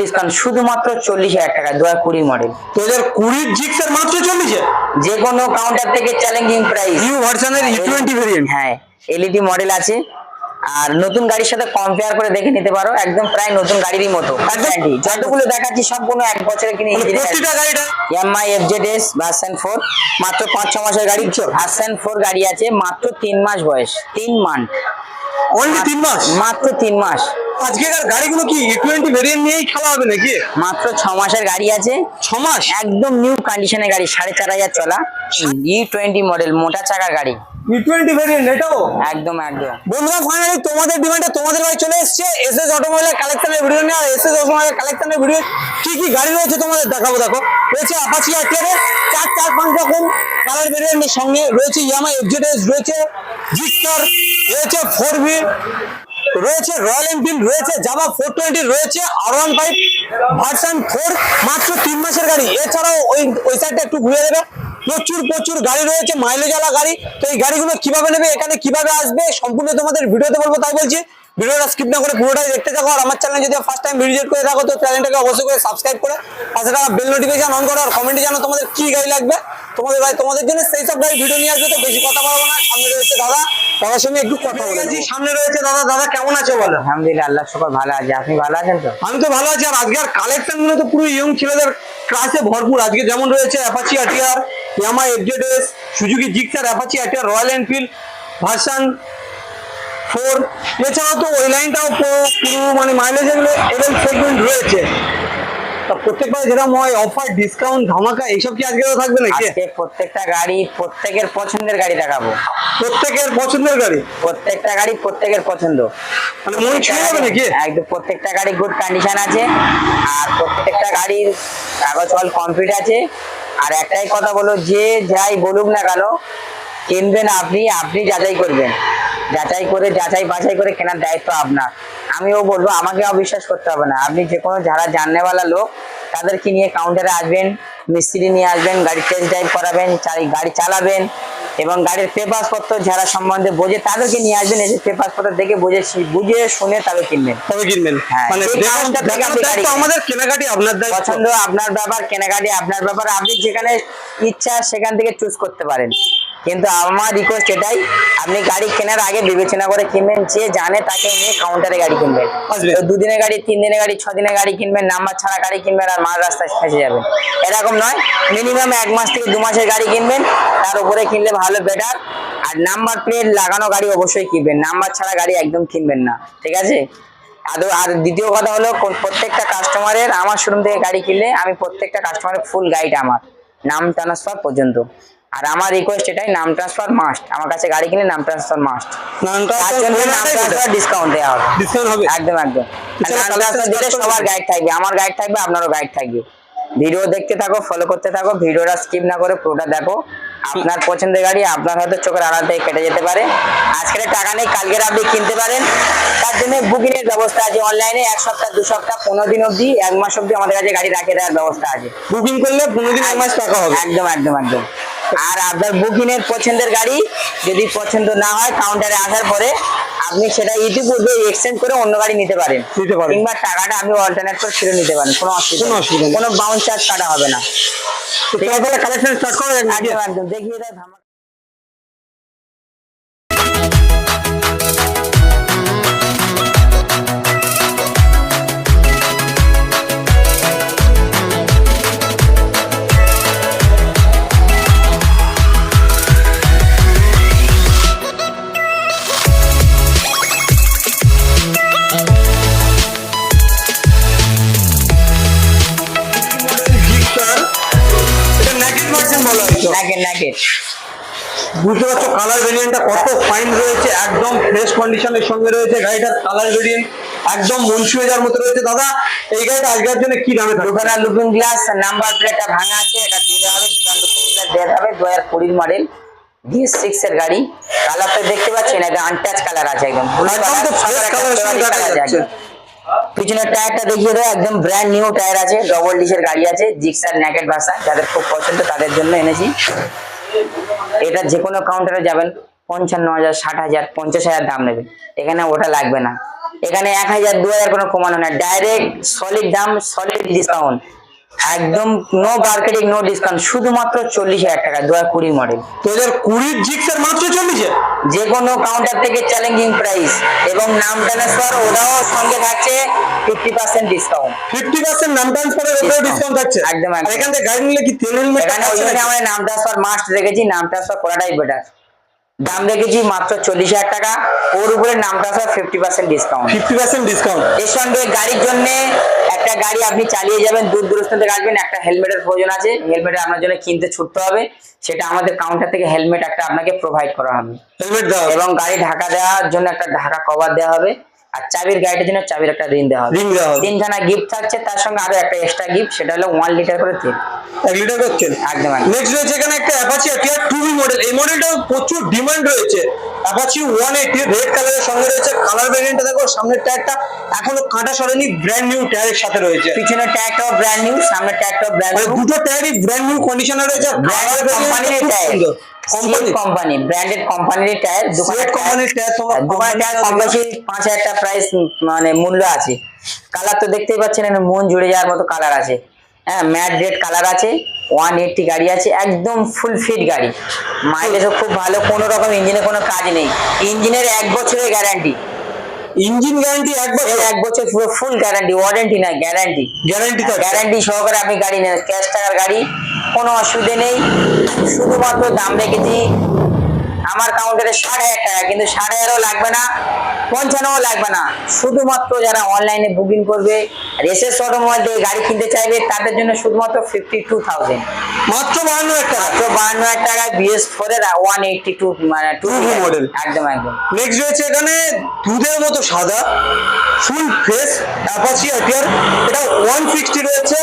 Discount শুধুমাত্র চল্লিশ হাজার টাকা দু হাজার কুড়ির মডেল দু হাজার কুড়ির জিক্সের মাত্র চল্লিশে যে কোনো কাউন্টার থেকে চ্যালেঞ্জিং প্রাইস নিউ ভার্সনের ই টোয়েন্টি ভেরিয়েন্ট হ্যাঁ এলইডি মডেল আছে। আর নতুন গাড়ির সাথে কম্পেয়ার করে দেখে নিতে পারো একদম প্রায় নতুন গাড়িরই মতো। যতগুলো দেখাচ্ছি সম্পূর্ণ এক বছরের কিনে MI FZ S version four মাত্র পাঁচ ছ মাসের গাড়ি। ভার্সন ফোর গাড়ি আছে মাত্র তিন মাস বয়স তিন মান্থ অনলি তিন মাস? মাত্র তিন মাস। আজকের গাড়িগুলো কি টোয়েন্টি ভেরিয়েন্ট নিয়েই খেলা হবে নাকি? মাত্র ছ মাসের গাড়ি আছে। ছ মাস? একদম নিউ কন্ডিশনের গাড়ি সাড়ে চার হাজার চলা। ই টোয়েন্টি মডেল মোটা চাকার গাড়ি। টোয়েন্টি ভেরিয়েন্ট এটাও? একদম একদম। বন্ধুরা ফাইনালি তোমাদের ডিমান্ডে তোমাদের ভাই চলে এসেছে। এসএস অটোমোবাইলের কালেকশনের ভিডিও নিয়ে আর এসএস অটোমোবাইলের কালেকশনের ভিডিও কি কি গাড়ি রয়েছে তোমাদের দেখাবো দেখো। রয়েছে আপাচি আটিয়ারে চার চার পাঁচ রকম ফোর রয়েছে, রয়্যাল এনফিল্ড রয়েছে ফোর টোয়েন্টি রয়েছে আর ওয়ান ফাইভ ফোর, মাত্র তিন মাসের গাড়ি। এছাড়াও ওই ওই সাইডটা একটু ঘুরে দেবে। প্রচুর প্রচুর গাড়ি রয়েছে, মাইলেজ গাড়ি। তো এই গাড়িগুলো কীভাবে নেবে, এখানে কীভাবে আসবে, সম্পূর্ণ তোমাদের ভিডিওতে বলব, তাই বলছি। ভিডিওটা স্কিপ না করে পুরোটাই দেখতে থাকো। আর আমার চ্যানেল যদি ফার্স্ট টাইম ভিজিট করে থাকো তো চ্যানেলটাকে অবশ্যই করে সাবস্ক্রাইব করে পাশে থাকা বেল নোটিফিকেশন অন করো আর কমেন্টে জানো তোমাদের কি গাড়ি লাগবে। তোমাদের ভাই তোমাদের জন্য সেই সব গাড়ি ভিডিও নিয়ে আসবে তো বেশি কথা বলব না। সামনে রয়েছে দাদা দাদার সঙ্গে একটু কথা বলে নিই। সামনে রয়েছে দাদা দাদা কেমন আছে বলো? আলহামদুলিল্লাহ আল্লাহ সবাই ভালো আছে। আপনি ভালো আছেন তো? আমি তো ভালো আছি আর আজকের কালেকশনগুলো তো পুরো ইয়ং ছেলেদের ক্লাসে ভরপুর। আজকে যেমন রয়েছে Apache RTR Yamaha FZS Suzuki Gixxer Apache RTR Royal Enfield version four এছাড়াও তো ওই লাইনটাও পুরো মানে মাইলেজ এলেন সেগমেন্ট রয়েছে। প্রত্যেকবার যেরকম হয় অফার ডিসকাউন্ট ধামাকা এইসব কি আজকে থাকবে নাকি? আজকে প্রত্যেকটা গাড়ি প্রত্যেকের পছন্দের গাড়ি দেখাবো। প্রত্যেকের পছন্দের গাড়ি? প্রত্যেকটা গাড়ি প্রত্যেকের পছন্দ। মানে মন ছুঁয়ে যাবে নাকি? একদম প্রত্যেকটা গাড়ি গুড কন্ডিশন আছে। আর প্রত্যেকটা গাড়ির কাগজ অল কমপ্লিট আছে। আর একটাই কথা বলো যে যাই বলুক না কেন কিনবেন আপনি আপনি যাচাই করবেন। যাচাই করে যাচাই বাছাই করে কেনার দায়িত্ব আপনার। আমিও বলব আমাকে অবিশ্বাস করতে হবে না। আপনি যে কোনো যারা জাননেওয়ালা লোক তাদেরকে নিয়ে কাউন্টারে আসবেন মিস্ত্রি নিয়ে আসবেন গাড়ি টেস্ট ড্রাইভ করাবেন গাড়ি চালাবেন এবং গাড়ির পেপার পত্র যারা সম্বন্ধে বোঝে তাদেরকে নিয়ে আসবেন এসে পেপার পত্র দেখে বুঝে বুঝে শুনে তবে কিনবেন। তবে কিনবেন। হ্যাঁ, মানে আমাদের কেনাকাটি আপনার পছন্দ আপনার ব্যাপার কেনাকাটি আপনার ব্যাপার আপনি যেখানে ইচ্ছা সেখান থেকে চুজ করতে পারেন। কিন্তু আমার রিকোয়েস্ট এটাই আপনি গাড়ি কেনার আগে বিবেচনা করে কিনবেন যে জানে তাকে নিয়ে কাউন্টারে গাড়ি কিনবেন। দুদিনের গাড়ি তিন দিনের গাড়ি ছ দিনের গাড়ি কিনবেন নাম্বার ছাড়া গাড়ি কিনবেন আর মাঝ রাস্তায় ফেসে যাবেন। এরকম নয় মিনিমাম এক মাস থেকে দু মাসের গাড়ি কিনবেন তার উপরে কিনলে ভালো বেটার আর নাম্বার প্লেট লাগানো গাড়ি অবশ্যই কিনবেন নাম্বার ছাড়া গাড়ি একদম কিনবেন না ঠিক আছে? আর আর দ্বিতীয় কথা হলো প্রত্যেকটা কাস্টমারের আমার শোরুম থেকে গাড়ি কিনলে আমি প্রত্যেকটা কাস্টমারের ফুল গাইড আমার নাম ট্রান্সফার পর্যন্ত। আর আমার রিকোয়েস্ট এটাই নাম ট্রান্সফার মাস্ট আমার কাছে গাড়ি কিনে নাম ট্রান্সফার মাস্ট নাম ট্রান্সফার ডিসকাউন্ট দেওয়া হবে। ডিসকাউন্ট হবে? একদম একদম। আর নাম ট্রান্সফার দিলে সবার গাইড থাকবে। আমার গাইড থাকবে আপনারও গাইড থাকবে। ভিডিও দেখতে থাকো ফলো করতে থাকো ভিডিওটা স্কিপ না করে পুরোটা দেখো। আপনার পছন্দের গাড়ি আপনার হয়তো চোখের আড়াল থেকে কেটে যেতে পারে। আজকের টাকা নেই কালকের আপনি কিনতে পারেন। তার জন্য বুকিং এর ব্যবস্থা আছে অনলাইনে এক সপ্তাহ দু সপ্তাহ পনেরো দিন অবধি এক মাস অবধি আমাদের কাছে গাড়ি রাখে দেওয়ার ব্যবস্থা আছে। বুকিং করলে পনেরো দিন এক মাস টাকা হবে। একদম একদম একদম। আর আপনার বুকিং এর পছন্দের গাড়ি যদি পছন্দ না হয় কাউন্টারে আসার পরে আপনি সেটা ইতিপূর্বে এক্সচেঞ্জ করে অন্য গাড়ি নিতে পারেন। নিতে পারেন। কিংবা টাকাটা আপনি অল্টারনেট করে ফিরে নিতে পারেন কোনো অসুবিধা কোনো অসুবিধা নেই। কোনো বাউন্স চার্জ কাটা হবে না। তো কালেকশন স্টার্ট করে একদম দেখিয়ে দেয় নাকেট বুঝতে পারছ কালার ভেরিয়েন্টটা কত ফাইন রয়েছে একদম ফ্রেশ কন্ডিশনের সঙ্গে রয়েছে গাড়িটার কালার ভেরিয়েন্ট একদম মন ছুঁয়ে যাওয়ার মতো রয়েছে। দাদা এই গাড়িটা আজকের জন্য কি দামে দুখানা লুকিং গ্লাস নাম্বার প্লেটটা ভাঙা আছে এটা দিয়ে দেওয়া হবে দুখানা লুকিং গ্লাস দেওয়া হবে দু হাজার কুড়ির মডেল ডিএস সিক্স এর গাড়ি। কালারটা দেখতে পাচ্ছেন এটা আনটাচ কালার আছে একদম। কালার পিছনের টায়ারটা দেখিয়ে দেয় একদম ব্র্যান্ড নিউ টায়ার আছে ডবল ডিসের গাড়ি আছে জিক্সার ন্যাকেট ভাষা যাদের খুব পছন্দ তাদের জন্য এনেছি। এটা যে কোনো কাউন্টারে যাবেন পঞ্চান্ন হাজার ষাট হাজার পঞ্চাশ হাজার দাম নেবে। এখানে ওটা লাগবে না। এখানে এক হাজার দু হাজার কোনো কমানো না ডাইরেক্ট সলিড দাম সলিড ডিসকাউন্ট একদম নো মার্কেটিং নো ডিসকাউন্ট শুধুমাত্র চল্লিশ হাজার টাকা দু হাজার কুড়ি মডেল দু হাজার কুড়ির জিক্সার মাত্র চল্লিশে যে কোনো কাউন্টার থেকে চ্যালেঞ্জিং প্রাইস এবং নাম ট্রান্সফার ওরাও সঙ্গে থাকছে fifty percent discount fifty percent নাম ট্রান্সফারের Discount। ডিসকাউন্ট থাকছে? একদম, একদম। এখান থেকে গাড়ি নিলে কি তেল হেলমেট এখানে ওই জন্য আমরা নাম ট্রান্সফার মাস্ট রেখেছি নাম ট্রান্সফার করাটাই বেটার দাম রেখেছি মাত্র চল্লিশ হাজার টাকা। ওর উপরে নাম sir fifty percent discount fifty percent discount এর সঙ্গে গাড়ির জন্য একটা গাড়ি আপনি চালিয়ে যাবেন দূর দূরস্থ থেকে আসবেন একটা হেলমেটের প্রয়োজন আছে। হেলমেট আপনার জন্য কিনতে ছুটতে হবে। সেটা আমাদের কাউন্টার থেকে হেলমেট একটা আপনাকে প্রোভাইড করা হবে। হেলমেট এবং গাড়ি ঢাকা দেওয়ার জন্য একটা ঢাকা কভার দেওয়া হবে। আর চাবির গাড়িটার জন্য চাবির একটা রিং দেওয়া হবে। রিং দেওয়া হবে। তিনখানা গিফট থাকছে তার সঙ্গে আরও একটা এক্সট্রা গিফট সেটা হলো ওয়ান লিটার করে তেল এক লিটার করছেন একদম একদম। নেক্সট রয়েছে এখানে একটা অ্যাপাচি টু বি মডেল এই মডেলটাও প্রচুর ডিমান্ড রয়েছে। অ্যাপাচি ওয়ান এইটি রেড কালারের সঙ্গে রয়েছে। কালার ভেরিয়েন্টটা দেখো সামনের টায়ারটা এখনও কাঁটা সরেনি ব্র্যান্ড নিউ টায়ারের সাথে রয়েছে। পিছনের ট্যাগটাও ব্র্যান্ড নিউ সামনের ট্যাগটাও ব্র্যান্ড নিউ দুটো টায়ারই ব্র্যান্ড নিউ কন্ডিশনে রয়েছে। ব্র্যান্ডেড কোম্পানির টায়ার কোম্পানি কোম্পানি ব্র্যান্ডেড কোম্পানির টায়ার কোম্পানির টায়ার দোকানের টায়ার কম বেশি পাঁচ হাজার টাকা প্রাইস মানে মূল্য আছে। কালার তো দেখতেই পাচ্ছেন মন জুড়ে যাওয়ার মতো কালার আছে। হ্যাঁ ম্যাট রেড কালার আছে ওয়ান এইটটি গাড়ি আছে একদম ফুল ফিট গাড়ি। মাইলেজও খুব ভালো কোনো রকম ইঞ্জিনে কোনো কাজ নেই। ইঞ্জিনের এক বছরের গ্যারান্টি ইঞ্জিন গ্যারান্টি এক বছর? এক বছর পুরো ফুল গ্যারান্টি ওয়ারেন্টি না গ্যারান্টি গ্যারান্টি গ্যারান্টি সহকারে আপনি গাড়ি নেন ক্যাশ টাকার গাড়ি। কোনো অসুবিধে নেই। শুধুমাত্র দাম রেখেছি আমার কাউন্টারে ষাট হাজার টাকা কিন্তু সাড়ে হাজারও লাগবে না পঞ্চান্নও লাগবে না। শুধুমাত্র যারা অনলাইনে বুকিং করবে রেসের অটোমোবাইল থেকে গাড়ি কিনতে চাইবে তাদের জন্য শুধুমাত্র ফিফটি টু থাউজেন্ড মাত্র বাহান্ন একটা মাত্র বাহান্ন হাজার টাকা বিএস ফোর এর ওয়ান এইটটি টু মানে টু 2 model। একদম একদম। নেক্সট রয়েছে এখানে দুধের মতো সাদা ফুল ফ্রেশ অ্যাপাচি আটিয়ার এটা ওয়ান সিক্সটি রয়েছে।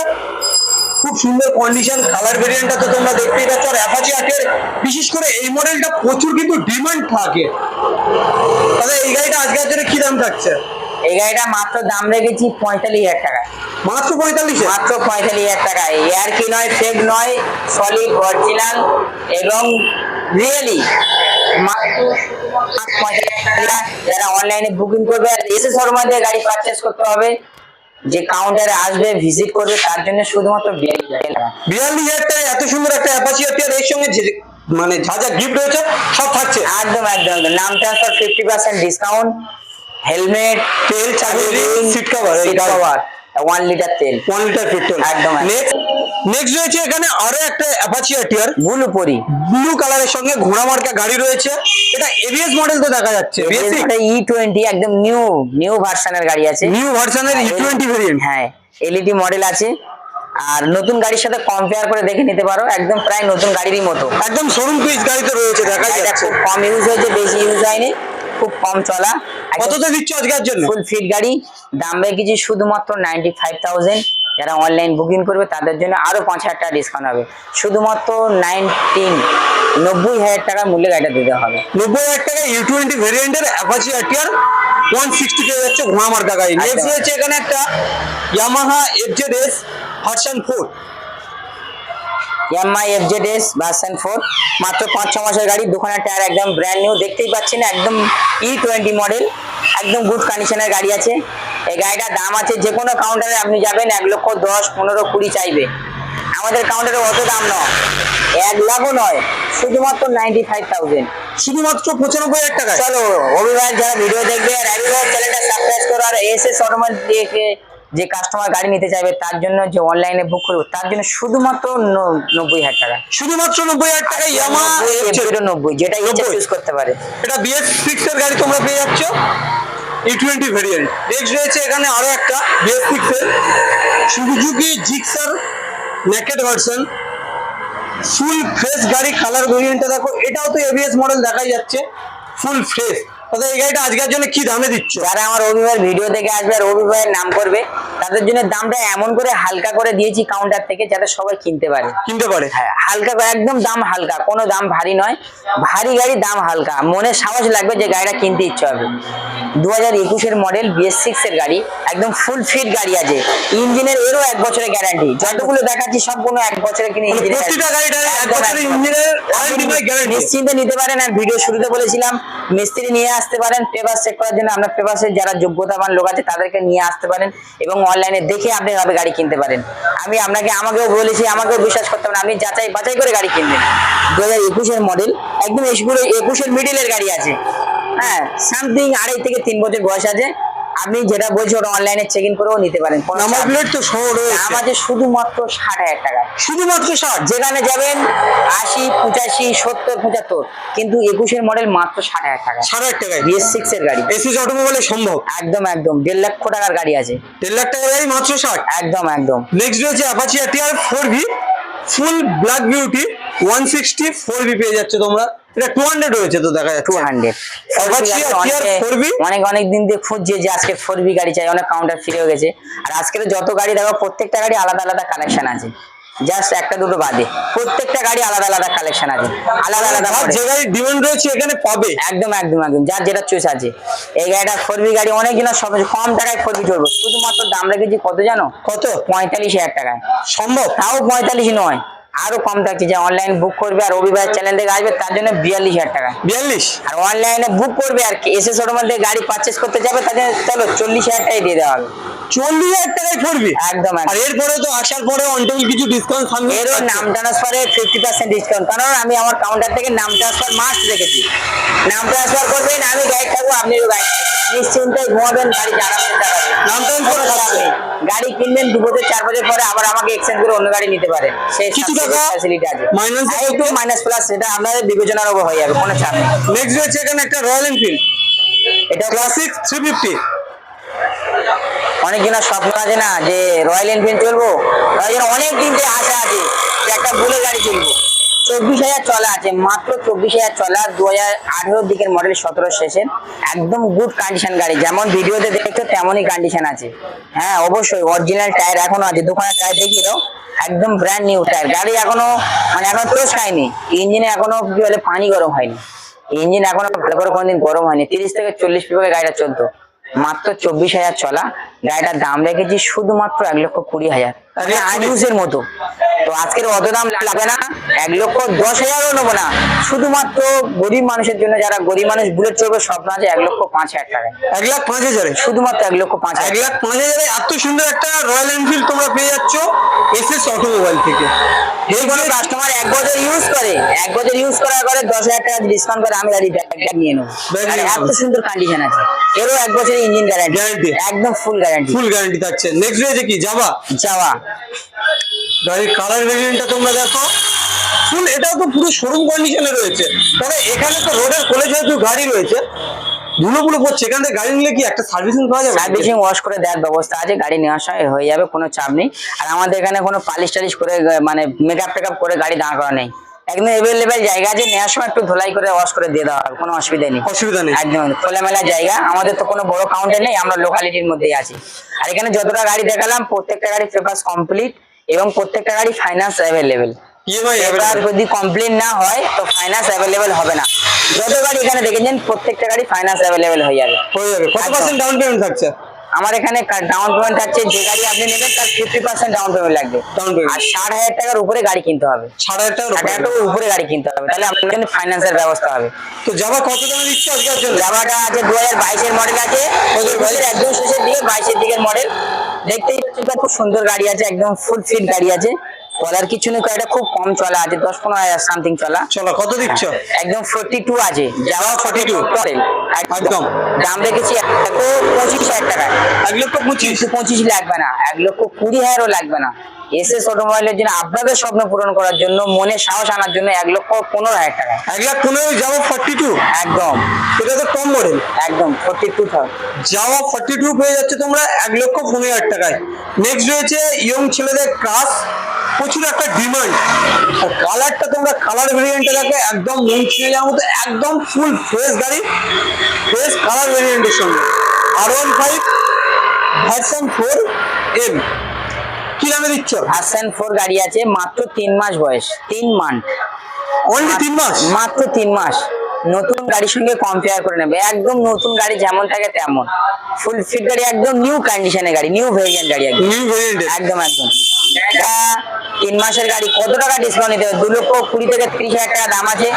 খুব সুন্দর কন্ডিশন কালার ভেরিয়েন্টটা তো তোমরা দেখতেই পাচ্ছ। আর অ্যাপাচি আটিয়ার বিশেষ করে এই মডেলটা প্রচুর কিন্তু ডিমান্ড থাকে। তাহলে এই গাড়িটা আজকের জন্য কি দাম থাকছে? এই গাড়িটা মাত্র দাম রেখেছি পঁয়তাল্লিশ হাজার টাকা। মাত্র পঁয়তাল্লিশ মাত্র পঁয়তাল্লিশ হাজার টাকা। এয়ার কি নয় ফেক নয় সলিড অরিজিনাল এবং রিয়েলি মাত্র পঁয়তাল্লিশ যারা অনলাইনে বুকিং করবে আর এসে শোরুমে দিয়ে গাড়ি পারচেস করতে হবে যে কাউন্টারে আসবে ভিজিট করবে তার জন্য শুধুমাত্র বিয়াল্লিশ হাজার টাকা। এত সুন্দর একটা অ্যাপাচি আটিয়ার এর সঙ্গে মানে যা যা গিফট রয়েছে সব থাকছে। একদম একদম। নাম transfer fifty percent discount helmet তেল চাবি seat cover seat cover one litre তেল। ওয়ান লিটার পেট্রোল একদম, একদম। নেক্সট নেক্সট রয়েছে এখানে আরও একটা অ্যাপাচি আটিয়ার ব্লু পরি ব্লু কালারের সঙ্গে ঘোড়া মার্কা গাড়ি রয়েছে। এটা এবিএস মডেল তো দেখা যাচ্ছে। ই টোয়েন্টি একদম নিউ নিউ ভার্সনের গাড়ি আছে। নিউ ভার্সনের ই টোয়েন্টি ভেরিয়েন্ট হ্যাঁ এলইডি মডেল আছে। আর নতুন গাড়ির সাথে কম্পেয়ার করে দেখে নিতে পারো। একদম প্রায় নতুন গাড়িরই মতো। একদম শোরুম পিস গাড়িতে রয়েছে দেখা গাড়িটা যাচ্ছে। কম ইউজ হয়েছে বেশি ইউজ হয়নি। খুব কম চলা। কততে দিচ্ছ আজকের জন্য? ফুল ফিট গাড়ি। দাম রেখেছি শুধুমাত্র নাইনটি ফাইভ থাউজেন্ড যারা অনলাইন বুকিং করবে তাদের জন্য আরও পাঁচ হাজার টাকা ডিসকাউন্ট হবে। শুধুমাত্র নাইনটিন নব্বই হাজার টাকা মূল্যে গাড়িটা দিতে হবে। নব্বই হাজার টাকা ইউ টোয়েন্টি ভেরিয়েন্টের অ্যাপাচি আটিয়ার ওয়ান সিক্সটি কে যাচ্ছে ঘোড়া মার্কা গাড়ি নেক্সট। রয়েছে এখানে একটা Yamaha FZ S version four MI FZ S version four মাত্র পাঁচ ছ মাসের গাড়ি দোকানের টায়ার একদম ব্র্যান্ড নিউ দেখতেই পাচ্ছেন একদম ই টোয়েন্টি মডেল একদম গুড কন্ডিশনের গাড়ি আছে। এই গাড়িটার দাম আছে যে কোনো কাউন্টারে আপনি যাবেন এক লক্ষ দশ পনেরো কুড়ি চাইবে। আমাদের কাউন্টারে অত দাম নয় এক লাখও নয় শুধুমাত্র নাইনটি ফাইভ থাউজেন্ড শুধুমাত্র পঁচানব্বই হাজার টাকায়? চলো অভিভাবক যারা ভিডিও দেখবে আর অভিভাবক চ্যানেলটা সাবস্ক্রাইব করো আর এসে অটোমার দেখে যে কাস্টমার গাড়ি নিতে চাইবে তার জন্য যে অনলাইনে বুক করবে তার জন্য শুধুমাত্র নব্বই হাজার টাকা। শুধুমাত্র নব্বই হাজার টাকা ইয়ামাহা জিরো নব্বই যেটা নব্বই। করতে পারে। এটা বিএস সিক্স এর গাড়ি তোমরা পেয়ে যাচ্ছ। ই টোয়েন্টি ভেরিয়েন্ট নেক্সট রয়েছে এখানে আরও একটা বিএস সিক্স এর। Suzuki Gixxer naked version full fresh গাড়ি কালার ভেরিয়েন্টটা দেখো। এটাও তো এবিএস মডেল দেখাই যাচ্ছে। ফুল ফ্রেশ তাহলে এই গাড়িটা আজকের জন্য কি দামে দিচ্ছ? যারা আমার অভিভাবক ভিডিও দেখে আসবে আর অভিভাবকের নাম করবে তাদের জন্য দামটা এমন করে হালকা করে দিয়েছি কাউন্টার থেকে যাতে সবাই কিনতে পারে। কিনতে পারে? হ্যাঁ হালকা একদম দাম হালকা কোনো দাম ভারী নয়। ভারী গাড়ি দাম হালকা। মনে সাহস লাগবে যে গাড়িটা কিনতে ইচ্ছে হবে। দু হাজার একুশের মডেল বিএস সিক্স এর গাড়ি একদম ফুল ফিট গাড়ি আছে। ইঞ্জিনের এরও এক বছরের গ্যারান্টি যতগুলো দেখাচ্ছি সব কোনো এক বছরের কিনে মানে নিশ্চিন্তে নিতে পারেন আর ভিডিও শুরুতে বলেছিলাম মিস্ত্রি নিয়ে আসতে পারেন পেপার চেক করার জন্য আপনার পেপারসের যারা যোগ্যতাবান লোক আছে তাদেরকে নিয়ে আসতে পারেন এবং অনলাইনে দেখে আপনি ভাবে গাড়ি কিনতে পারেন। আমি আপনাকে, আমাকেও বলেছি, আমাকেও বিশ্বাস করতে পারেন আপনি যাচাই বাছাই করে গাড়ি কিনবেন। দু হাজার একুশের মডেল একদম একুশের মিডিলের গাড়ি আছে। হ্যাঁ সামথিং আড়াই থেকে তিন বছর বয়স আছে। আপনি যেটা বলছি ওটা অনলাইনে চেক ইন করেও নিতে পারেন। নাম্বার প্লেট তো সহ রয়েছে। আছে শুধুমাত্র ষাট হাজার টাকা। শুধুমাত্র ষাট? যেখানে যাবেন আশি পঁচাশি সত্তর পঁচাত্তর। কিন্তু একুশের মডেল মাত্র ষাট হাজার টাকা। ষাট হাজার টাকায়? বিএস সিক্স এর গাড়ি। এসিস অটোমোবাইলে সম্ভব? একদম একদম। দেড় লক্ষ টাকার গাড়ি আছে। দেড় লাখ টাকার গাড়ি মাত্র ষাট? একদম একদম। নেক্সট রয়েছে Apache ATR four V full black beauty one sixty four B পেয়ে যাচ্ছে তোমরা। এটা টু হান্ড্রেড রয়েছে তো দেখা টু হান্ড্রেড Apache আর TR 4B? অনেক অনেক দিন দিয়ে খুঁজছে যে আজকে ফোর বি গাড়ি চাই অনেক কাউন্টার ফিরে গেছে। আর আজকের যত গাড়ি দেখো প্রত্যেকটা গাড়ি আলাদা আলাদা কালেকশন আছে। জাস্ট একটা দুটো বাদে। প্রত্যেকটা গাড়ি আলাদা আলাদা কালেকশন আছে। আলাদা আলাদা যে গাড়ির ডিমান্ড রয়েছে এখানে পাবে। একদম একদম একদম। যার যেটা চয়েস আছে। এই গাড়িটা ফোরবি গাড়ি অনেক দিন সব কম টাকায় ফোরবি চলবো। শুধুমাত্র দাম রেখেছি কত জানো? কত? পঁয়তাল্লিশ হাজার টাকায়। সম্ভব? তাও পঁয়তাল্লিশ নয়। আরও কম থাকছে যে অনলাইন বুক করবে আর রবিবার চ্যানেল থেকে আসবে তার জন্য বিয়াল্লিশ হাজার টাকা। বিয়াল্লিশ? আর অনলাইনে বুক করবে আর এসে ওর মধ্যে গাড়ি পারচেস করতে যাবে তার জন্য চলো চল্লিশ হাজার টাকায় দিয়ে দেওয়া হবে। চল্লিশ হাজার টাকায় পড়বি একদম আর এরপরে তো আসার পরে অনটেল কিছু ডিসকাউন্ট সামনে এরও নাম ট্রান্সফারে ফিফটি পার্সেন্ট ডিসকাউন্ট কারণ আমি আমার কাউন্টার থেকে নাম ট্রান্সফার মাস্ট রেখেছি। নাম ট্রান্সফার করবেন আমি গাইড থাকব আপনিও গাইড নিশ্চিন্তে ঘুমাবেন গাড়ি নাম। গাড়ি কিনবেন দু বছর চার বছর পরে আবার আমাকে এক্সচেঞ্জ করে অন্য গাড়ি নিতে পারেন। সেই কিছু টাকা ফ্যাসিলিটি আছে। Minus একটু মাইনাস প্লাস এটা আপনাদের বিবেচনার উপর হয়ে যাবে কোনো চাপ নেই। নেক্সট রয়েছে এখানে একটা রয়্যাল এনফিল্ড এটা ক্লাসিক থ্রি ফিফটি অনেক জনের স্বপ্ন আছে না যে রয়্যাল এনফিল্ড চলবো? তাই জন্য অনেক দিন থেকে আশা আছে যে একটা বুলেট গাড়ি কিনবো। চব্বিশ হাজার চলা আছে, মাত্র চব্বিশ হাজার চলা দু হাজার আঠেরোর দিকের মডেল সতেরো শেষের একদম গুড কন্ডিশন গাড়ি, যেমন ভিডিওতে দেখছ তেমনই কন্ডিশন আছে। হ্যাঁ অবশ্যই অরিজিনাল টায়ার এখনও আছে, দোকানের টায়ার দেখিয়ে দাও, একদম ব্র্যান্ড নিউ টায়ার গাড়ি এখনও মানে এখনও তোষ খায়নি ইঞ্জিনে এখনও কি বলে, পানি গরম হয়নি ইঞ্জিন এখনও ভালো করে কোনোদিন গরম হয়নি, তিরিশ থেকে চল্লিশ পিপে গাড়িটা চলতো, মাত্র চব্বিশ হাজার চলা গাড়িটার দাম রেখেছি শুধুমাত্র এক লক্ষ কুড়ি হাজার। আইনিউসের মতো। তো আজকের অত দাম লাগবে না এক লক্ষ দশ হাজারও নেব না। শুধুমাত্র গরিব মানুষের জন্য যারা গরিব মানুষ বুলেট চলবে স্বপ্ন আছে এক লক্ষ পাঁচ হাজার টাকায়। এক লাখ পাঁচ হাজারে? শুধুমাত্র এক লক্ষ পাঁচ এক লাখ পাঁচ হাজারে এত সুন্দর একটা রয়্যাল এনফিল্ড তোমরা পেয়ে যাচ্ছ এস এস অটোমোবাইল থেকে। যদি কোনো কাস্টমার এক বছর ইউজ করে এক বছর ইউজ করার পরে দশ হাজার টাকা ডিসকাউন্ট করে আমি গাড়ি ব্যাগ নিয়ে নেব। এত সুন্দর কন্ডিশন আছে। এরও এক বছরের ইঞ্জিন গ্যারান্টি একদম ফুল গ্যারান্টি ফুল গ্যারান্টি থাকছে। নেক্সট রয়েছে কি? যাবা? যাওয়া। গাড়ির কালার ভেরিয়েন্টটা তোমরা দেখো। ফুল এটাও তো পুরো শোরুম কন্ডিশনে রয়েছে। তবে এখানে তো রোডের কোলে যেহেতু গাড়ি রয়েছে ধুলো গুলো পড়ছে, এখান থেকে গাড়ি নিলে কি একটা সার্ভিসিং পাওয়া যাবে? সার্ভিসিং ওয়াশ করে দেওয়ার ব্যবস্থা আছে, গাড়ি নেওয়ার সময় হয়ে যাবে, কোনো চাপ নেই। আর আমাদের এখানে কোনো পালিশ টালিশ করে মানে মেকআপ টেকআপ করে গাড়ি দাঁড় করা নেই। একদম এভেলেবেল জায়গা আছে নেওয়ার সময় একটু ধোলাই করে ওয়াশ করে দিয়ে দেওয়া হবে কোনো অসুবিধা নেই। অসুবিধা নেই। একদম খোলামেলা জায়গা আমাদের তো কোনো বড় কাউন্টার নেই আমরা লোকালিটির মধ্যেই আছি। আর এখানে যতটা গাড়ি দেখালাম প্রত্যেকটা গাড়ি পেপার কমপ্লিট এবং প্রত্যেকটা গাড়ি ফাইন্যান্স অ্যাভেলেবেল যদি কমপ্লেন না হয় তো ফাইন্যান্স অ্যাভেলেবেল হবে না। যত গাড়ি এখানে দেখেছেন প্রত্যেকটা গাড়ি ফাইন্যান্স অ্যাভেলেবেল হয়ে যাবে। হয়ে যাবে। কত পার্সেন্ট ডাউন পেমেন্ট থাকছে? আমার এখানে ডাউন পেমেন্ট আছে যে গাড়ি আপনি নেবেন তার ফিফটি পার্সেন্ট ডাউন পেমেন্ট লাগবে। আর ষাট হাজার টাকার উপরে গাড়ি কিনতে হবে। ষাট উপরে। হাজার টাকার উপরে গাড়ি কিনতে হবে। তাহলে আপনার এখানে ফাইন্যান্সের ব্যবস্থা হবে। তো যাবা কত দামে দিচ্ছে আজকের জন্য? জামাটা আছে দু হাজার বাইশের মডেল আছে। একদম শেষের দিকে বাইশের দিকের মডেল দেখতেই খুব সুন্দর গাড়ি আছে একদম ফুল ফিট গাড়ি আছে। বলার কিছু নেই এটা খুব কম চলা আছে দশ পনেরো হাজার সামথিং চলা। চলো কত দিচ্ছ? একদম ফোর্টি টু আছে যাওয়া ফোর্টি টু 42 একদম। দাম রেখেছি এক লক্ষ পঁচিশ হাজার টাকা। এক লক্ষ পঁচিশ। পঁচিশ লাগবে না এক লক্ষ কুড়ি হাজারও লাগবে না। এস এস অটোমোবাইলের জন্য আপনাদের স্বপ্ন পূরণ করার জন্য মনে সাহস আনার জন্য এক লক্ষ পনেরো হাজার টাকা। এক লাখ পনেরো যাব ফর্টি টু একদম। এটা তো কম মডেল একদম ফোর্টি টু যাওয়া ফর্টি টু পেয়ে যাচ্ছে তোমরা এক লক্ষ পনেরো হাজার টাকায়। নেক্সট রয়েছে ইয়ং ছেলেদের ক্রাস প্রচুর একটা ডিমান্ড আর কালারটা তোমরা কালার ভেরিয়েন্টে দেখো একদম মন ছিঁড়ে যাওয়ার মতো একদম ফুল ফ্রেশ গাড়ি। ফ্রেশ কালার ভেরিয়েন্টের সঙ্গে। আর one five version four M কি নামে দিচ্ছ? ভার্সন ফোর গাড়ি আছে মাত্র তিন মাস বয়স তিন মান্থ অনলি তিন মাস? মাত্র তিন মাস। নতুন গাড়ির সঙ্গে কম্পেয়ার করে নেবে। একদম নতুন গাড়ি যেমন থাকে তেমন। ফুল ফিট গাড়ি একদম নিউ কন্ডিশনের গাড়ি নিউ ভেরিয়েন্ট গাড়ি একদম। নিউ ভেরিয়েন্ট একদম একদম। এটা তিন মাসের গাড়ি কত টাকা ডিসকাউন্ট দিতে হবে? দু লক্ষ কুড়ি থেকে ত্রিশ হাজার টাকা দাম আছে।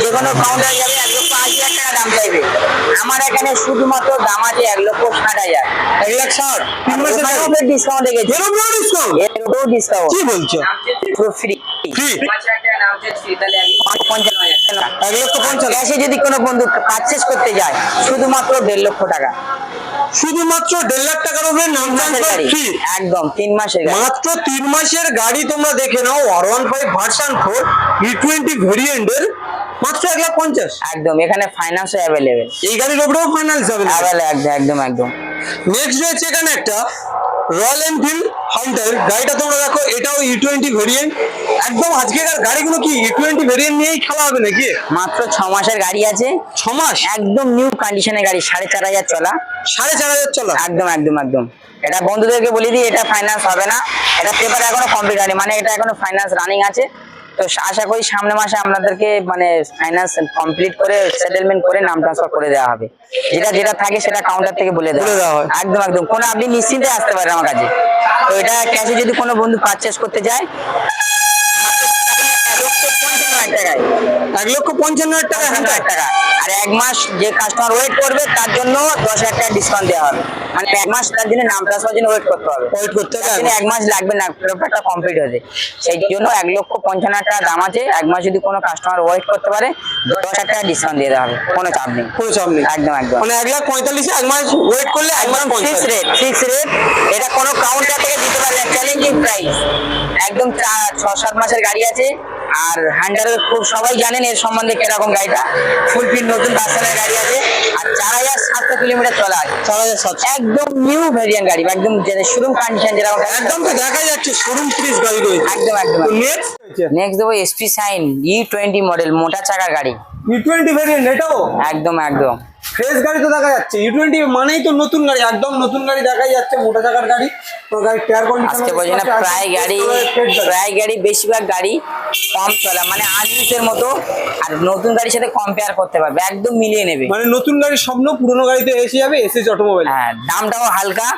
যে কোনো কাউন্টারে যাবে এক লক্ষ আশি হাজার টাকা দাম চাইবে। আমার এখানে শুধুমাত্র দাম আছে এক লক্ষ ষাট হাজার। এক লাখ ষাট তিন মাসের ডিসকাউন্ট রেখেছি ডিসকাউন্ট ডিসকাউন্ট কি বলছো? পুরো ফ্রি ফ্রি এক লক্ষ পঞ্চাশ ক্যাশে যদি কোনো বন্ধু পারচেস করতে যায় শুধুমাত্র দেড় লক্ষ টাকা। শুধুমাত্র দেড় লাখ টাকার উপরে নাম তিন ফ্রি একদম তিন মাসের মাত্র তিন মাসের গাড়ি তোমরা দেখে নাও আর one five version four E twenty ভেরিয়েন্টের মাত্র এক লাখ পঞ্চাশ। একদম এখানে ফাইন্যান্সও অ্যাভেলেবেল এই গাড়ির উপরেও ফাইনান্স যাবে একদম একদম একদম। নেক্সট রয়েছে এখানে একটা রয়্যাল এনফিল্ড হান্টার গাড়িটা তোমরা দেখো এটাও ই টোয়েন্টি ভেরিয়েন্ট একদম আজকেকার গাড়িগুলো কি ই টোয়েন্টি ভেরিয়েন্ট নিয়েই খেলা হবে নাকি? মাত্র ছ মাসের গাড়ি আছে। ছ মাস? একদম নিউ কন্ডিশনের গাড়ি সাড়ে চার হাজার চলা। সাড়ে চার হাজার চলা? একদম একদম একদম। এটা বন্ধুদেরকে বলে দিই এটা ফাইন্যান্স হবে না। এটা পেপার এখনও কমপ্লিট হয়নি মানে এটা এখনও ফাইন্যান্স রানিং আছে। তো আশা করি সামনে মাসে আপনাদেরকে মানে ফাইন্যান্স কমপ্লিট করে সেটেলমেন্ট করে নাম ট্রান্সফার করে দেওয়া হবে। যেটা যেটা থাকে সেটা কাউন্টার থেকে বলে দেওয়া হয়। একদম একদম। কোনো আপনি নিশ্চিন্তে আসতে পারেন আমার কাছে। তো এটা ক্যাশে যদি কোনো বন্ধু পারচেস করতে যায় টাকায় এক লক্ষ পঞ্চান্ন হাজার টাকা হাজার হ্যান্ডার টাকা। আর এক মাস যে কাস্টমার ওয়েট করবে তার জন্য দশ হাজার টাকা ডিসকাউন্ট দেওয়া হবে। মানে এক মাস তার জন্য নাম ট্রান্সফার জন্য ওয়েট করতে হবে। ওয়েট করতে হবে। এক মাস লাগবে না পেপারটা কমপ্লিট হতে সেই জন্য এক লক্ষ পঞ্চান্ন হাজার টাকা দাম আছে। এক মাস যদি কোনো কাস্টমার ওয়েট করতে পারে দশ হাজার টাকা ডিসকাউন্ট দিয়ে দেওয়া হবে। কোনো চাপ নেই। কোনো চাপ নেই। একদম একদম। মানে এক লাখ পঁয়তাল্লিশে এক মাস ওয়েট করলে এক মাস ফিক্স রেট ফিক্স রেট এটা কোনো কাউন্টার থেকে দিতে পারবে চ্যালেঞ্জিং প্রাইস একদম ছ সাত মাসের গাড়ি আছে। আর হান্ডারের খুব সবাই জানেন এর সম্বন্ধে কীরকম গাড়িটা। ফুল ফিট নতুন ভার্সনের গাড়ি আছে। আর চার হাজার সাতশো কিলোমিটার চলা আছে। চার হাজার সাতশো। একদম নিউ ভেরিয়েন্ট গাড়ি একদম শোরুম কন্ডিশন যেরকম একদম তো দেখা যাচ্ছে শোরুম ফ্রিজ গাড়ি রয়েছে। একদম একদম। নেক্সট নেক্সট দেবো SP shine E twenty model মোটা চাকার গাড়ি। ই টোয়েন্টি ভেরিয়েন্ট এটাও? একদম একদম। ফ্রেশ গাড়ি তো দেখা যাচ্ছে। ই টোয়েন্টি মানেই তো নতুন গাড়ি একদম নতুন গাড়ি দেখাই যাচ্ছে মোটা চাকার গাড়ি তো গাড়ি টায়ার কন্ডিশন আজকে বলছি না প্রায় গাড়ি প্রায় গাড়ি বেশিরভাগ গাড়ি কম চলা মানে আনলিসের মতো আর নতুন গাড়ির সাথে কম্পেয়ার করতে পারবে একদম মিলিয়ে নেবে। মানে নতুন গাড়ির স্বপ্ন পুরনো গাড়িতে এসে যাবে এসএস অটোমোবাইল হ্যাঁ দামটাও হালকা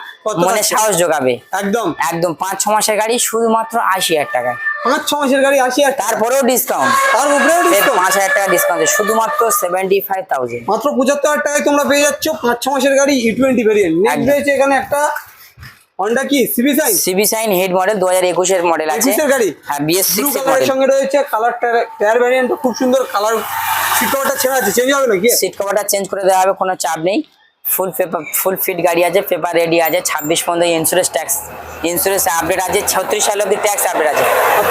মনে সাহস যোগাবে। একদম। একদম পাঁচ ছ মাসের গাড়ি শুধুমাত্র আশি হাজার টাকায়। পাঁচ ছ মাসের গাড়ি আর তারপরেও ডিসকাউন্ট তার উপরেও ডিসকাউন্ট পাঁচ হাজার টাকা ডিসকাউন্ট শুধুমাত্র সেভেন্টি ফাইভ থাউজেন্ড মাত্র পঁচাত্তর হাজার টাকায় তোমরা পেয়ে যাচ্ছ পাঁচ ছ মাসের গাড়ি ই টোয়েন্টি ভেরিয়েন্ট নেক্সট রয়েছে এখানে একটা হন্ডা কি? CB shine CB shine head model model আছে। গাড়ি? হ্যাঁ মডেল সঙ্গে রয়েছে কালার টায়ার ভ্যারিয়েন্ট খুব সুন্দর কালার সিট কভারটা ছেড়া আছে চেঞ্জ হবে নাকি? সিট কভারটা চেঞ্জ করে দেওয়া হবে কোনো চাপ নেই। ফুল পেপার ফুল ফিট গাড়ি আছে পেপার রেডি আছে ছাব্বিশ পর্যন্ত ইন্স্যুরেন্স ট্যাক্স ইন্স্যুরেন্স আপডেট আছে ছত্রিশ সাল অব্দি ট্যাক্স আপডেট আছে।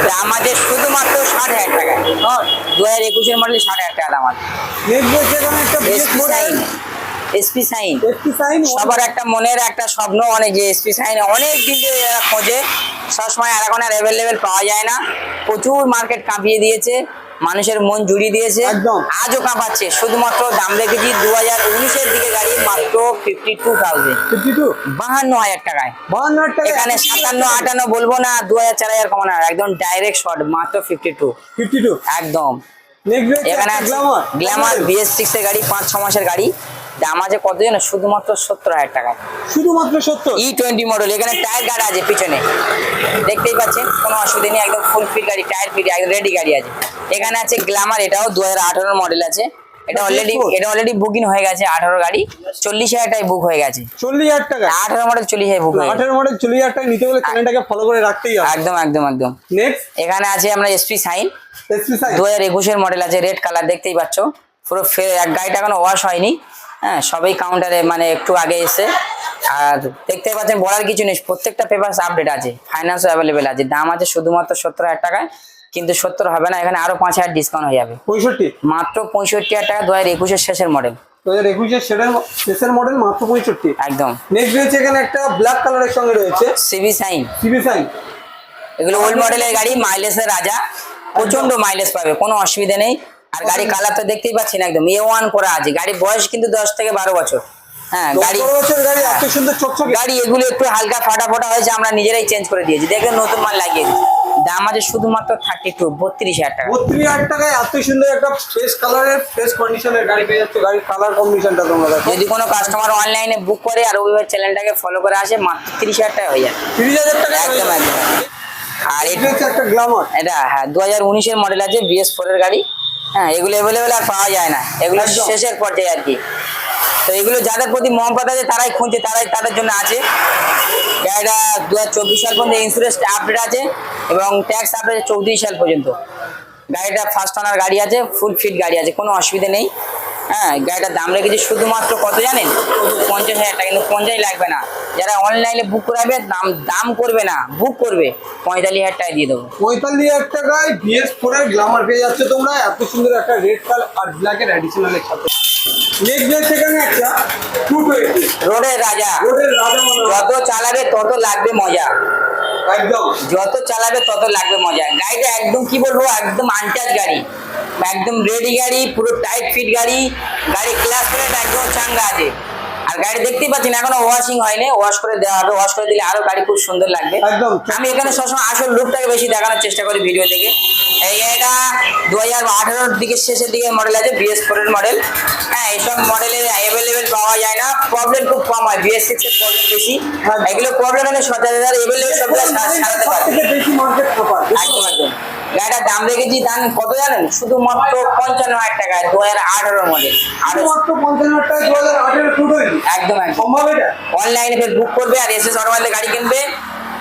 দাম আছে শুধুমাত্র ষাট হাজার টাকা। দু হাজার একুশের মডেল ষাট হাজার টাকা দাম আছে। এসপি সাইন সবার একটা মনের একটা স্বপ্ন অনেক যে এসপি সাইন অনেক দিন খোঁজে। সবসময় আর এখন আর অ্যাভেলেবেল পাওয়া যায় না। প্রচুর মার্কেট কাঁপিয়ে দিয়েছে। মানুষের মন জুড়িয়ে দিয়েছে। আজও কাঁপাচ্ছে। শুধুমাত্র দাম রেখেছি দু হাজার উনিশের দিকে গাড়ি মাত্র fifty two thousand fifty two বাহান্ন হাজার টাকায়। বাহান্ন টাকা এখানে সাতান্ন আটান্ন বলব না দু হাজার চার হাজার কমানো। একদম ডাইরেক্ট শর্ট মাত্র ফিফটি টু ফিফটি টু একদম এখানে গ্ল্যামার গ্ল্যামার বিএস সিক্স এর গাড়ি পাঁচ ছ মাসের গাড়ি। দাম আছে কত জানো শুধুমাত্র সত্তর হাজার টাকায় শুধুমাত্র সত্তর? ই টোয়েন্টি মডেল এখানে টায়ার গার্ড আছে পিছনে। দেখতেই পাচ্ছেন কোনো অসুবিধা নেই একদম ফুল ফিট গাড়ি টায়ার ফিট একদম রেডি গাড়ি আছে। এখানে আছে গ্ল্যামার এটাও দু হাজার আঠারো মডেল আছে। এটা অলরেডি এটা অলরেডি বুকিং হয়ে গেছে আঠারো গাড়ি। চল্লিশ হাজার টাকায় বুক হয়ে গেছে। চল্লিশ হাজার টাকা? আঠারো মডেল চল্লিশ হাজার বুক আঠারো মডেল চল্লিশ হাজার টাকা নিতে গেলে চ্যানেলটাকে ফলো করে রাখতেই হবে। একদম একদম একদম। নেক্সট এখানে আছে আমরা এসপি সাইন সাইন দু হাজার একুশের মডেল আছে রেড কালার দেখতেই পাচ্ছ। পুরো এক গাড়িটা এখনও ওয়াশ হয়নি। হ্যাঁ সবই কাউন্টারে মানে একটু আগে এসে। আর দেখতে পাচ্ছেন বলার কিছু নেই প্রত্যেকটা পেপার আপডেট আছে ফাইন্যান্সও অ্যাভেলেবেল আছে দাম আছে শুধুমাত্র সত্তর হাজার টাকায় কিন্তু সত্তর হবে না এখানে আরও পাঁচ হাজার ডিসকাউন্ট হয়ে যাবে। পঁয়ষট্টি? মাত্র পঁয়ষট্টি হাজার টাকা দু হাজার একুশের শেষের মডেল দু হাজার একুশের শেষের মডেল মাত্র পঁয়ষট্টি? একদম। নেক্সট রয়েছে এখানে একটা ব্ল্যাক কালারের সঙ্গে রয়েছে। সিবি সাইন সিবি সাইন এগুলো ওল্ড মডেলের গাড়ি মাইলেজের রাজা। প্রচণ্ড মাইলেজ পাবে কোনো অসুবিধা নেই। আর গাড়ি কালার তো দেখতেই পাচ্ছেন একদম। এ ওয়ান করা আছে। গাড়ির বয়স কিন্তু দশ থেকে বারো বছর। হ্যাঁ গাড়ি গাড়ি এত সুন্দর চকচকে। গাড়ি এগুলো একটু হালকা ফাটা ফাটা হয়েছে আমরা নিজেরাই চেঞ্জ করে দিয়েছি। দেখবেন নতুন মাল লাগিয়ে দিই দাম আছে শুধুমাত্র থার্টি টু বত্রিশ হাজার টাকা। বত্রিশ হাজার টাকায় এত সুন্দর একটা ফ্রেশ কালারের ফ্রেশ কন্ডিশনের গাড়ি পেয়ে যাচ্ছে। গাড়ির কালার তোমরা দেখো। যদি কোনো কাস্টমার অনলাইনে বুক করে আর রবিবার চ্যানেলটাকে ফলো করে আসে মাত্র তিরিশ হাজার টাকা হয়ে যায়। তিরিশ হাজার টাকা একদম একদম। আর এটা হচ্ছে একটা গ্লামার এটা হ্যাঁ দু হাজার উনিশের মডেল আছে বিএস ফোরের গাড়ি। হ্যাঁ এগুলো অ্যাভেলেবেল আর পাওয়া যায় না। এগুলো। শেষের পর্যায়ে আর কি। তো এগুলো যাদের প্রতি মহব্বত আছে তারাই খুঁজছে তারাই তাদের জন্য আছে। গাড়িটা দু হাজার চব্বিশ সাল পর্যন্ত ইন্স্যুরেন্স আপডেট আছে এবং ট্যাক্স আপডেট চৌত্রিশ সাল পর্যন্ত। গাড়িটা ফার্স্ট ওনার গাড়ি আছে ফুল ফিট গাড়ি আছে কোনো অসুবিধা নেই। হ্যাঁ গাড়িটার দাম রেখেছি শুধুমাত্র কত জানেন? পঞ্চাশ হাজার টাকা কিন্তু পঞ্চাশ লাগবে না। যারা অনলাইনে বুক করাবে দাম দাম করবে না বুক করবে। পঁয়তাল্লিশ হাজার টাকা দিয়ে দেবো। পঁয়তাল্লিশ হাজার টাকায় বিএস ফোর এর গ্লামার পেয়ে যাচ্ছে তোমরা। এত সুন্দর একটা রেড কালার আর ব্ল্যাক এর অ্যাডিশনাল সাথে। একটা রোডের রাজা। যত চালাবে তত লাগবে মজা। একদম। যত চালাবে তত লাগবে মজা। গাড়িটা একদম কি বলব একদম আনটাচ গাড়ি। একদম রেডি গাড়ি পুরো টাইট ফিট গাড়ি গাড়ি ক্লাস করে একদম চাঙ্গা আছে। আর গাড়ি দেখতেই পাচ্ছেন এখনও ওয়াশিং হয়নি ওয়াশ করে দেওয়া হবে ওয়াশ করে দিলে আরও গাড়ি খুব সুন্দর লাগবে। একদম। আমি এখানে সবসময় আসল লুকটাকে বেশি দেখানোর চেষ্টা করি ভিডিও থেকে এই গাড়িটা দু হাজার আঠেরোর দিকে শেষের দিকে মডেল আছে বিএস ফোর এর মডেল হ্যাঁ এইসব মডেলের অ্যাভেলেবেল পাওয়া যায় না। প্রবলেম খুব কম হয় বিএস সিক্স এর প্রবলেম বেশি। এগুলো প্রবলেম হলে এভেলেবেল সারাতে পারবে। একদম একদম। গাড়িটার দাম রেখেছি দাম কত জানেন? শুধুমাত্র পঞ্চান্ন হাজার টাকায় দু হাজার আঠারোর মডেল শুধুমাত্র পঞ্চান্ন হাজার টাকা দু হাজার আঠেরো একদম একদম। সম্ভব এটা? অনলাইনে ফের বুক করবে আর এসএস অটোমাইলে গাড়ি কিনবে।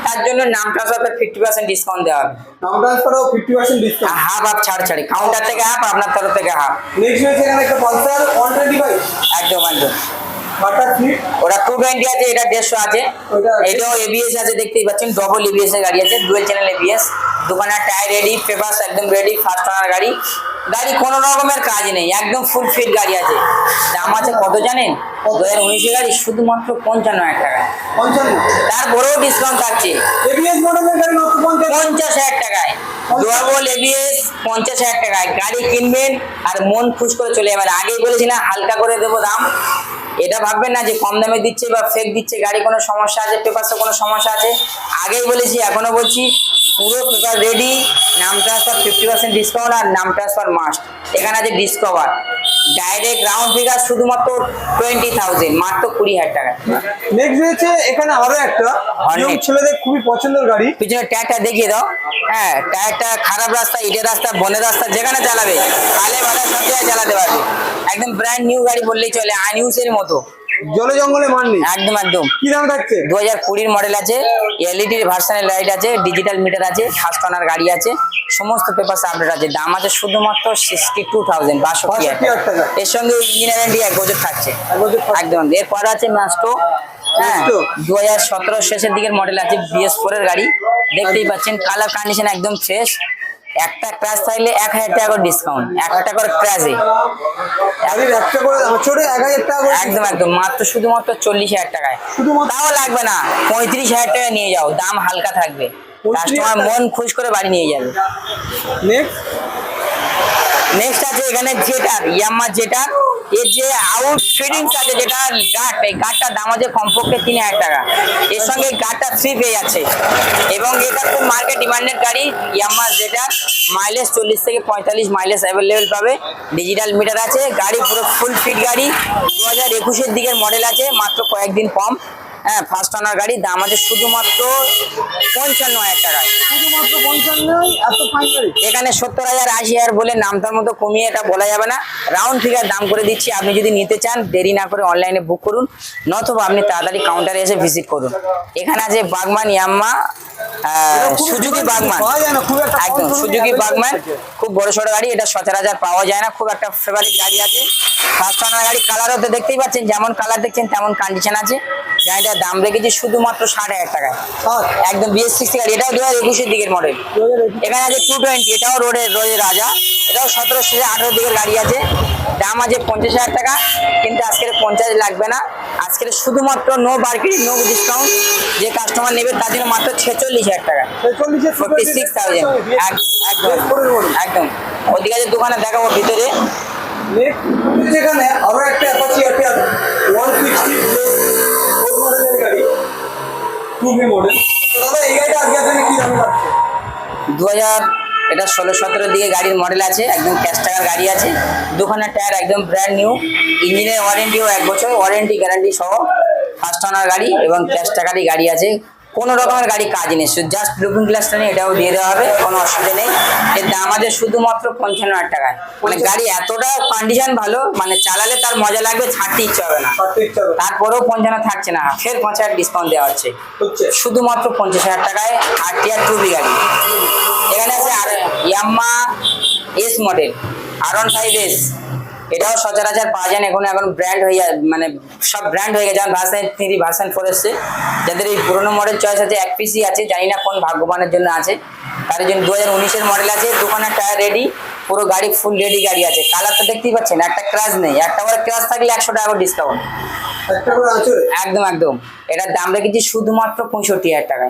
তার জন্য নাম ট্রান্সফার ফিফটি পার্সেন্ট ডিসকাউন্ট দেওয়া হবে। নাম ট্রান্সফারও fifty percent discount half half ছাড় ছাড়ি। কাউন্টার থেকে হাফ আপনার তরফ থেকে হাফ নেক্সট রয়েছে এখানে একটা পালসার ওয়ান টোয়েন্টি ফাইভ একদম। একদম ওটা টু টোয়েন্টি আছে এটা দেড়শো আছে। ওটা- এটাও এবিএস আছে দেখতেই পাচ্ছেন। ডবল এবিএস এর গাড়ি আছে ডুয়েল চ্যানেল এবিএস দোকানের টায়ার রেডি পেপারস একদম রেডি ফার্স্ট ওনার গাড়ি। গাড়ি কোনো রকমের কাজ নেই একদম ফুল ফিট গাড়ি আছে। দাম আছে কত জানেন? গাড়ি শুধুমাত্র পঞ্চান্ন হাজার টাকা। পঞ্চান্ন তারপরেও ডিসকাউন্ট থাকছে। পঞ্চাশ হাজার টাকায়। এবিএস পঞ্চাশ হাজার টাকায়। গাড়ি কিনবেন আর মন খুশ করে চলে যাবেন। আগেই বলেছি না হালকা করে দেবো দাম। এটা ভাববেন না যে কম দামে দিচ্ছে বা ফেক দিচ্ছে গাড়ি কোনো সমস্যা আছে পেপারসে কোনো সমস্যা আছে। আগেই বলেছি এখনও বলছি পুরো পেপার রেডি নাম ট্রান্সফার ফিফটি পার্সেন্ট ডিসকাউন্ট আর নাম ট্রান্সফার মাস্ট এখানে আছে ডিসকভার ডাইরেক্ট গ্রাউন্ড ফিগার শুধুমাত্র টোয়েন্টি থাউজেন্ড মাত্র কুড়ি হাজার টাকা। নেক্সট রয়েছে এখানে আরও একটা। ছেলেদের খুবই পছন্দের গাড়ি। পিছনে টায়ারটা দেখিয়ে দাও। হ্যাঁ টায়ারটা খারাপ রাস্তা ইটের রাস্তা বনের রাস্তা যেখানে চালাবে কালে ভাড়া সব জায়গায় চালাতে পারবে। একদম ব্র্যান্ড নিউ গাড়ি বললেই চলে আনইউজের মতো। জলে জঙ্গলে মান নেই। একদম একদম। কি দাম থাকছে? দু হাজার কুড়ির মডেল আছে এলইডির ভার্সানের লাইট আছে ডিজিটাল মিটার আছে ফার্স্ট ওনার গাড়ি আছে। সমস্ত পেপার আপডেট আছে। দাম আছে শুধুমাত্র সিক্সটি টু থাউজেন্ড বাষট্টি হাজার 62,000 টাকা। এর সঙ্গে ইঞ্জিন ওয়ারেন্টি এক বছর থাকছে। এক একদম। এরপর আছে ম্যাস্টো হ্যাঁ। দু হাজার সতেরো শেষের দিকের মডেল আছে বিএস ফোর এর গাড়ি। দেখতেই পাচ্ছেন কালার কন্ডিশন একদম ফ্রেশ একটা ক্র্যাশ থাকলে এক হাজার টাকা করে ডিসকাউন্ট একটা করে ক্রাশে গাড়ির করে ছোট এক হাজার টাকা করে। একদম একদম। মাত্র শুধুমাত্র চল্লিশ হাজার টাকায়। শুধুমাত্র তাও লাগবে না পঁয়ত্রিশ হাজার টাকা নিয়ে যাও। দাম হালকা থাকবে। 35,000 কাস্টমার মন খুশ করে বাড়ি নিয়ে যাবে। নেক্সট নেক্সট আছে এখানে জেটার ইয়াম্মা জেটার এর যে আউট ফিটিংস আছে যেটা গার্ড এই গার্ডটার দাম আছে কমপক্ষে তিন হাজার টাকা। এর সঙ্গে গার্ডটা ফ্রি পেয়ে যাচ্ছে এবং এটা খুব মার্কেট ডিমান্ডেড গাড়ি ইয়াম্মা জেটার মাইলেজ চল্লিশ থেকে পঁয়তাল্লিশ মাইলেজ অ্যাভেলেবেল পাবে। ডিজিটাল মিটার আছে গাড়ি পুরো ফুল ফিট গাড়ি। দু হাজার একুশের দিকের মডেল আছে মাত্র কয়েকদিন কম হ্যাঁ ফার্স্ট ওনার গাড়ি দাম আছে শুধুমাত্র পঞ্চান্ন হাজার টাকায়। শুধুমাত্র পঞ্চান্ন এত ফাইন গাড়ি এখানে সত্তর হাজার আশি হাজার বলে নামটার মতো কমিয়ে এটা বলা যাবে না। রাউন্ড ফিগার দাম করে দিচ্ছি আপনি যদি নিতে চান দেরি না করে অনলাইনে বুক করুন নতুবা আপনি তাড়াতাড়ি কাউন্টারে এসে ভিজিট করুন। এখানে আছে বাগমান ইয়াম্মা সুজুকি বাগমান। একদম দামে সুজুকি বাগমান খুব বড় সড়ো গাড়ি এটা সচরাচর পাওয়া যায় না খুব একটা ফেভারিট গাড়ি আছে। ফার্স্ট ওনার গাড়ি কালারও তো দেখতেই পাচ্ছেন যেমন কালার দেখছেন তেমন কন্ডিশন আছে। গাড়িটার দাম রেখেছি শুধুমাত্র ষাট হাজার টাকায়। ষাট। একদম বিএস সিক্সটি গাড়ি এটাও দু হাজার একুশের দিকের মডেল। এখানে আছে টু টোয়েন্টি এটাও রোডের রোডের রাজা। এটাও সতেরো আঠেরো দিকের গাড়ি আছে। দাম আছে পঞ্চাশ হাজার টাকা কিন্তু আজকের পঞ্চাশ লাগবে না। আজকের শুধুমাত্র নো মার্কেটিং নো ডিসকাউন্ট যে কাস্টমার নেবে তার জন্য মাত্র ছেচল্লিশ হাজার টাকা। ফোর্টি সিক্স থাউজেন্ড একদম একদম। ওদিকে আছে দোকানে দেখাবো ভিতরে। যেখানে আরও একটা অ্যাপাচি আছে ওয়ান সিক্সটি দু হাজার এটা ষোলো সতেরো দিকে গাড়ির মডেল আছে, একদম ক্যাশ টাকার গাড়ি আছে। দুখানা টায়ার একদম ব্র্যান্ড নিউ ইঞ্জিনের ওয়ারেন্টিও এক বছর ওয়ারেন্টি গ্যারান্টি সহ ফার্স্ট ওনার গাড়ি এবং ক্যাশ টাকারই গাড়ি আছে। কোনো রকমের গাড়ি কাজ নেই। শুধু জাস্ট লুকিং গ্লাসটা নিয়ে এটাও দিয়ে দেওয়া হবে কোনো অসুবিধা নেই। এর দাম আছে শুধুমাত্র পঞ্চান্ন হাজার টাকায়। মানে গাড়ি এতটা কন্ডিশন ভালো মানে চালালে তার মজা লাগবে ছাড়তে ইচ্ছে হবে না। তারপরেও পঞ্চান্ন থাকছে না ফের পঞ্চাশ হাজার ডিসকাউন্ট দেওয়া হচ্ছে। হচ্ছে। শুধুমাত্র পঞ্চাশ হাজার টাকায় আর টিয়ার টুবি গাড়ি। এখানে আছে আর Yamaha S model R one five S এটাও সচরাচর পাওয়া যায় না। এখন এখন ব্র্যান্ড হয়ে যায় মানে সব ব্র্যান্ড হয়ে গেছে। যেমন ভার্সন থ্রি ভার্সন ফোর এসছে। যাদের এই পুরোনো মডেল চয়েস আছে এক পিসি আছে জানি না কোন ভাগ্যবানের জন্য আছে। তার জন্য দু হাজার উনিশের মডেল আছে। দুখানা টায়ার রেডি পুরো গাড়ি ফুল রেডি গাড়ি আছে। কালার তো দেখতেই পাচ্ছেন একটা ক্রাশ নেই। একটা করে ক্রাশ থাকলে একশো টাকা করে ডিসকাউন্ট একদম একদম। এটার দাম রেখেছি শুধুমাত্র পঁয়ষট্টি হাজার টাকা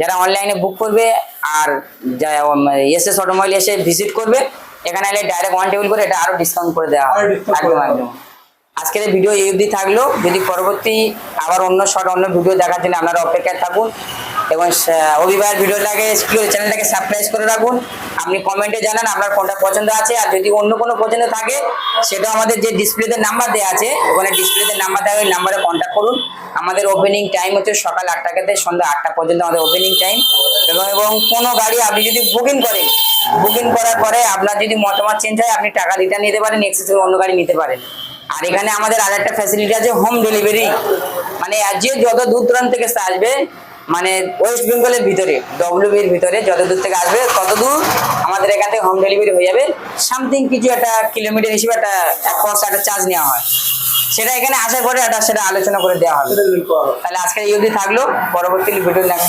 যারা অনলাইনে বুক করবে আর এস এস অটোমোবাইল এসে ভিজিট করবে এখানে এলে ডাইরেক্ট ওয়ান টেবিল করে এটা আরও ডিসকাউন্ট করে দেওয়া হবে একদম একদম। আজকের ভিডিও এই অবধি থাকল। যদি পরবর্তী আবার অন্য শর্ট অন্য ভিডিও দেখার জন্য আপনারা অপেক্ষায় থাকুন। এবং অভিভাবক ভিডিওটাকে চ্যানেলটাকে সাবস্ক্রাইব করে রাখুন। আপনি কমেন্টে জানান আপনার কোনটা পছন্দ আছে। আর যদি অন্য কোনো পছন্দ থাকে, সেটা আমাদের যে ডিসপ্লেতে নাম্বার দেওয়া আছে, ওখানে ডিসপ্লেতে নাম্বার দেওয়া ওই নাম্বারে কন্ট্যাক্ট করুন। আমাদের ওপেনিং টাইম হচ্ছে সকাল আটটা থেকে সন্ধ্যা আটটা পর্যন্ত আমাদের ওপেনিং টাইম এবং এবং কোনো গাড়ি আপনি যদি বুকিং করেন বুকিং করার পরে আপনার যদি মতামত চেঞ্জ হয়, আপনি টাকা রিটার্ন নিতে পারেন এক্সেস অন্য গাড়ি নিতে পারেন। আর এখানে আমাদের আর একটা ফ্যাসিলিটি আছে হোম ডেলিভারি মানে যে যত দূর দূরান্ত থেকে আসবে মানে ওয়েস্ট বেঙ্গলের ভিতরে ডব্লিউবির ভিতরে যত দূর থেকে আসবে তত দূর আমাদের এখান থেকে হোম ডেলিভারি হয়ে যাবে। সামথিং কিছু একটা কিলোমিটার হিসেবে একটা কস্ট একটা চার্জ নেওয়া হয়। সেটা এখানে আসার পরে একটা সেটা আলোচনা করে দেওয়া হবে। তাহলে আজকে এই অবধি থাকল। পরবর্তী ভিডিও দেখা